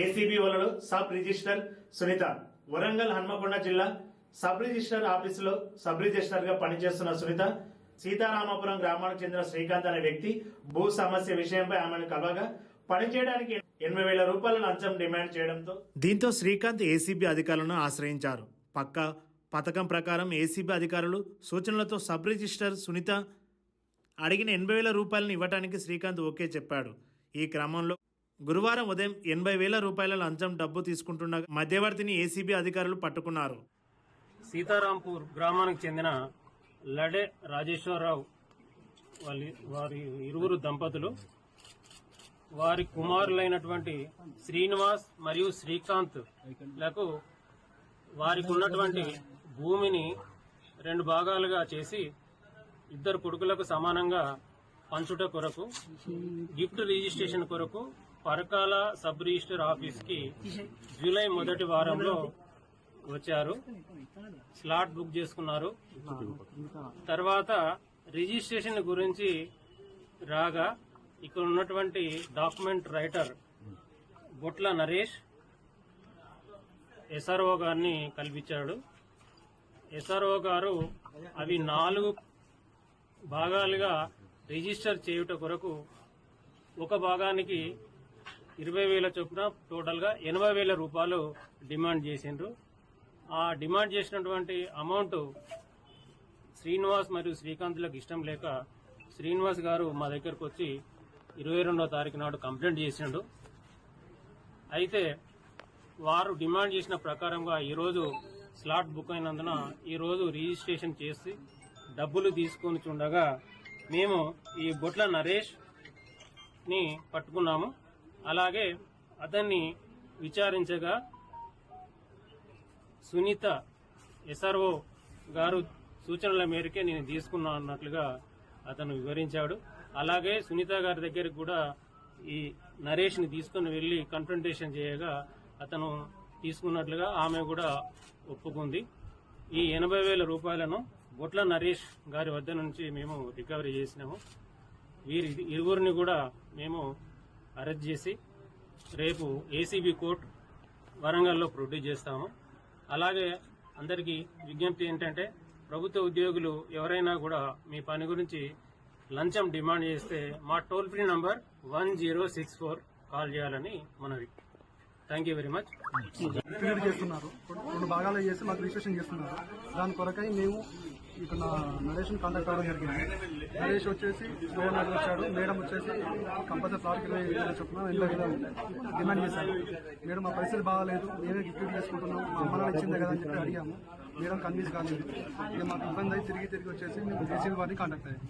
ACB వలలు sub register Sunitha Warangal Hanamkonda జిల్లా sub register ఆఫీసులో సబ్ రిజిస్టర్గా పనిచేస్తున్న సునీత సీతారామపురం గ్రామానికి చెందిన శ్రీకాంత్ అనే వ్యక్తి భూ సమస్య విషయంపై ఆమెను కలవగా పనిచేయడానికి ఎనభై వేల రూపాయల లంచం డిమాండ్ చేయడంతో దీంతో శ్రీకాంత్ ఏసీబీ అధికారులను ఆశ్రయించారు. పక్క పథకం ప్రకారం ఏసీబీ అధికారులు సూచనలతో సబ్ రిజిస్టర్ సునీత అడిగిన ఎనభై వేల రూపాయలను ఇవ్వడానికి శ్రీకాంత్ ఓకే చెప్పాడు. ఈ క్రమంలో గురువారం ఉదయం ఎనభై వేల రూపాయల లంచం డబ్బు తీసుకుంటున్న మధ్యవర్తిని ఏసీబీ అధికారులు పట్టుకున్నారు. సీతారాంపూర్ గ్రామానికి చెందిన లడే రాజేశ్వరరావు వాళ్ళ వారి ఇరువురు దంపతులు వారి కుమారులైనటువంటి శ్రీనివాస్ మరియు శ్రీకాంత్లకు వారికి ఉన్నటువంటి భూమిని రెండు భాగాలుగా చేసి ఇద్దరు కొడుకులకు సమానంగా పంచుట కొరకు గిఫ్ట్ రిజిస్ట్రేషన్ కొరకు పరకాల సబ్ రిజిస్టర్ ఆఫీస్కి జూలై మొదటి వారంలో వచ్చారు. స్లాట్ బుక్ చేసుకున్నారు. తర్వాత రిజిస్ట్రేషన్ గురించి రాగా ఇక్కడ ఉన్నటువంటి document writer Botla Naresh SRO గారిని కల్పించాడు. ఎస్ఆర్ఓ గారు అవి నాలుగు భాగాలుగా రిజిస్టర్ చేయుట కొరకు ఒక భాగానికి ఇరవై వేల చొప్పున టోటల్గా ఎనభై వేల రూపాయలు డిమాండ్ చేసిండ్రు. ఆ డిమాండ్ చేసినటువంటి అమౌంట్ శ్రీనివాస్ మరియు శ్రీకాంత్లకు ఇష్టం లేక శ్రీనివాస్ గారు మా దగ్గరకు వచ్చి ఇరవై రెండో తారీఖు నాడు కంప్లైంట్ చేసిండు. అయితే వారు డిమాండ్ చేసిన ప్రకారంగా ఈరోజు స్లాట్ బుక్ అయినందున ఈరోజు రిజిస్ట్రేషన్ చేసి డబ్బులు తీసుకొని చూడగా మేము ఈ బొట్ల నరేష్ని పట్టుకున్నాము. అలాగే అతన్ని విచారించగా సునీత ఎస్ఆర్ఓ గారు సూచనల మేరకే నేను తీసుకున్నా అన్నట్లుగా అతను వివరించాడు. అలాగే సునీత గారి దగ్గరికి కూడా ఈ నరేష్ని తీసుకుని వెళ్ళి కన్ఫ్రంటేషన్ చేయగా అతను తీసుకున్నట్లుగా ఆమె కూడా ఒప్పుకుంది. ఈ ఎనభై వేల రూపాయలను బొట్ల నరేష్ గారి వద్ద నుంచి మేము రికవరీ చేసినాము. వీరి ఇరువురిని కూడా మేము అరెస్ట్ చేసి రేపు ఏసీబీ కోర్టు వరంగల్లో ప్రొడ్యూస్ చేస్తాము. అలాగే అందరికీ విజ్ఞప్తి ఏంటంటే ప్రభుత్వ ఉద్యోగులు ఎవరైనా కూడా మీ పని గురించి లంచం డిమాండ్ చేస్తే మా toll free number one zero six four call చేయాలని మనవి. థ్యాంక్ యూ వెరీ మచ్ చేస్తున్నారు. రెండు భాగాలు చేసి మాకు రిజిస్ట్రేషన్ చేస్తున్నారు. దాని కొరకై మేము ఇక్కడ నరేష్ని కాంటాక్ట్ అవ్వడం జరిగింది. నరేష్ వచ్చేసి మేడం దగ్గర వచ్చాడు. మేడం వచ్చేసి కంపల్సరీ ఫ్లాట్కి చెప్తున్నాం. వేల చొప్పున డిమాండ్ చేశారు. మేడం మా పరిస్థితి బాగాలేదు. మేమే గిఫ్ట్ చేసుకుంటున్నాం. మా అమ్మ నాన్న ఇచ్చిందే కదా అని చెప్పి అడిగాము. మేడం కన్విన్స్ కాలేదు. ఇక మాకు ఇబ్బంది అయి తిరిగి తిరిగి వచ్చేసి మేము జేసీబీ వారిని కాంటాక్ట్ అయ్యాము